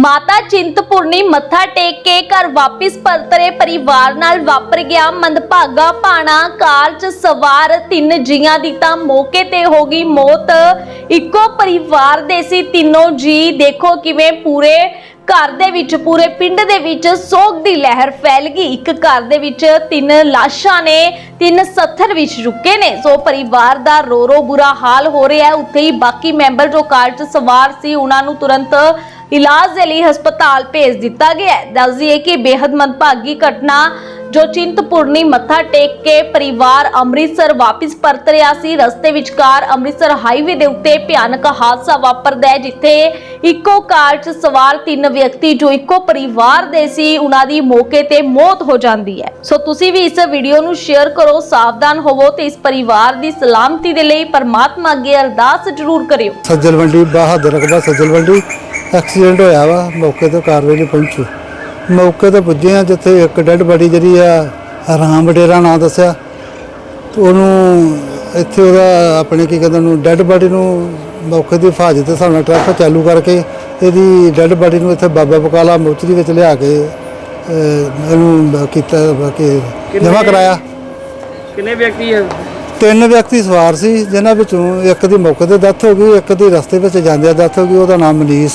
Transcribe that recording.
ਮਾਤਾ ਚਿੰਤਪੁਰਨੀ ਮੱਥਾ ਟੇਕ ਕੇ ਘਰ ਵਾਪਿਸ ਪਰਤ ਪਰਿਵਾਰ ਨਾਲ ਵਾਪਰ ਗਿਆ। ਮੰਦਭਾਗਾ ਪਾਣਾ ਕਾਰ 'ਚ ਸਵਾਰ ਤਿੰਨ ਜੀਆਂ ਦੀ ਤਾਂ ਮੌਕੇ ਤੇ ਹੋ ਗਈ ਮੌਤ। ਇੱਕੋ ਪਰਿਵਾਰ ਦੇ ਸੀ ਤਿੰਨੋਂ ਜੀ। ਦੇਖੋ ਕਿਵੇਂ ਪੂਰੇ ਘਰ ਦੇ ਵਿੱਚ, ਪੂਰੇ ਪਿੰਡ ਦੇ ਵਿੱਚ ਸੋਗ ਦੀ ਲਹਿਰ ਫੈਲ ਗਈ। ਇੱਕ ਘਰ ਦੇ ਵਿੱਚ ਤਿੰਨ ਲਾਸ਼ਾਂ ਨੇ, ਤਿੰਨ ਸੱਥਰ ਵਿੱਚ ਰੁਕੇ ਨੇ। ਸੋ ਪਰਿਵਾਰ ਦਾ ਰੋ ਰੋ ਬੁਰਾ ਹਾਲ ਹੋ ਰਿਹਾ ਉੱਥੇ ਹੀ ਬਾਕੀ ਮੈਂਬਰ ਜੋ ਕਾਰ 'ਚ ਸਵਾਰ ਸੀ, ਉਹਨਾਂ ਨੂੰ ਤੁਰੰਤ ਇਲਾਜ ਦੇ ਲਈ ਹਸਪਤਾਲ ਭੇਜ ਦਿੱਤਾ ਗਿਆ ਹੈ। ਦੱਸ ਕਿ ਬੇहद ਮੰਦਭਾਗੀ ਘਟਨਾ ਜੋ ਚਿੰਤਪੁਰਨੀ ਮੱਥਾ ਟੇਕ ਕੇ ਪਰਿਵਾਰ ਅੰਮ੍ਰਿਤਸਰ ਵਾਪਸ ਪਰਤ ਰਿਹਾ ਸੀ, ਰਸਤੇ ਵਿਚਕਾਰ ਅੰਮ੍ਰਿਤਸਰ ਹਾਈਵੇ ਦੇ ਉੱਤੇ ਭਿਆਨਕ ਹਾਦਸਾ ਵਾਪਰਦਾ ਹੈ, ਜਿੱਥੇ ਇੱਕੋ ਕਾਰ 'ਚ ਸਵਾਰ ਤਿੰਨ ਵਿਅਕਤੀ ਜੋ ਇੱਕੋ ਪਰਿਵਾਰ ਦੇ ਸੀ, ਉਹਨਾਂ ਦੀ ਮੌਕੇ ਤੇ ਮੌਤ ਹੋ ਜਾਂਦੀ ਹੈ। ਸੋ ਤੁਸੀਂ ਵੀ ਇਸ ਵੀਡੀਓ ਨੂੰ ਸ਼ੇਅਰ ਕਰੋ, ਸਾਵਧਾਨ ਹੋਵੋ ਤੇ ਇਸ ਪਰਿਵਾਰ ਦੀ ਸਲਾਮਤੀ ਦੇ ਲਈ ਪਰਮਾਤਮਾ ਅੱਗੇ ਅਰਦਾਸ ਜ਼ਰੂਰ ਕਰਿਓ। ਸੱਜਲ ਮੰਡੀ ਬਹਾਦਰ ਰਕਬਾ ਸੱਜਲ ਮੰਡੀ ਐਕਸੀਡੈਂਟ ਹੋਇਆ ਵਾ ਮੌਕੇ ਤੇ ਕਾਰਵਾਈ ਲਈ ਪਹੁੰਚੀ। ਮੌਕੇ ਤੇ ਪੁੱਜੇ ਆ ਜਿੱਥੇ ਇੱਕ ਡੈੱਡ ਬੜੀ ਜਿਹੜੀ ਆ ਰਾਮ ਵਡੇਰਾ ਨਾਂ ਦੱਸਿਆ। ਤੇ ਉਹਨੂੰ ਇੱਥੇ ਉਹਦਾ ਆਪਣੇ ਕੀ ਕਹਿੰਦੇ ਨੂੰ ਡੈੱਡ ਬੜੀ ਨੂੰ ਮੌਕੇ ਦੀ ਹਿਫਾਜ਼ਤ ਦੇ ਹਿਸਾਬ ਨਾਲ ਟਰੱਕ ਚਾਲੂ ਕਰਕੇ ਇਹਦੀ ਡੈੱਡ ਬੜੀ ਨੂੰ ਇੱਥੇ ਬਾਬਾ ਬਕਾਲਾ ਮੋਚਰੀ ਵਿੱਚ ਲਿਆ ਕੇ ਅਹ, ਇਹਨੂੰ ਕੀਤਾ ਬਾਕੀ ਜਮ੍ਹਾਂ ਕਰਾਇਆ। ਕਿੰਨੇ ਵਿਅਕਤੀ ਹੈ ਤਿੰਨ ਵਿਅਕਤੀ ਸਵਾਰ ਸੀ ਜਿਨ੍ਹਾਂ ਵਿੱਚੋਂ ਇੱਕ ਦੀ ਮੌਕੇ ਤੇ ਡੈਥ ਹੋ ਗਈ ਇੱਕ ਦੀ ਰਸਤੇ ਵਿੱਚ ਜਾਂਦਿਆਂ ਡੈਥ ਹੋ ਗਈ ਉਹਦਾ ਨਾਮ ਮਨੀਸ਼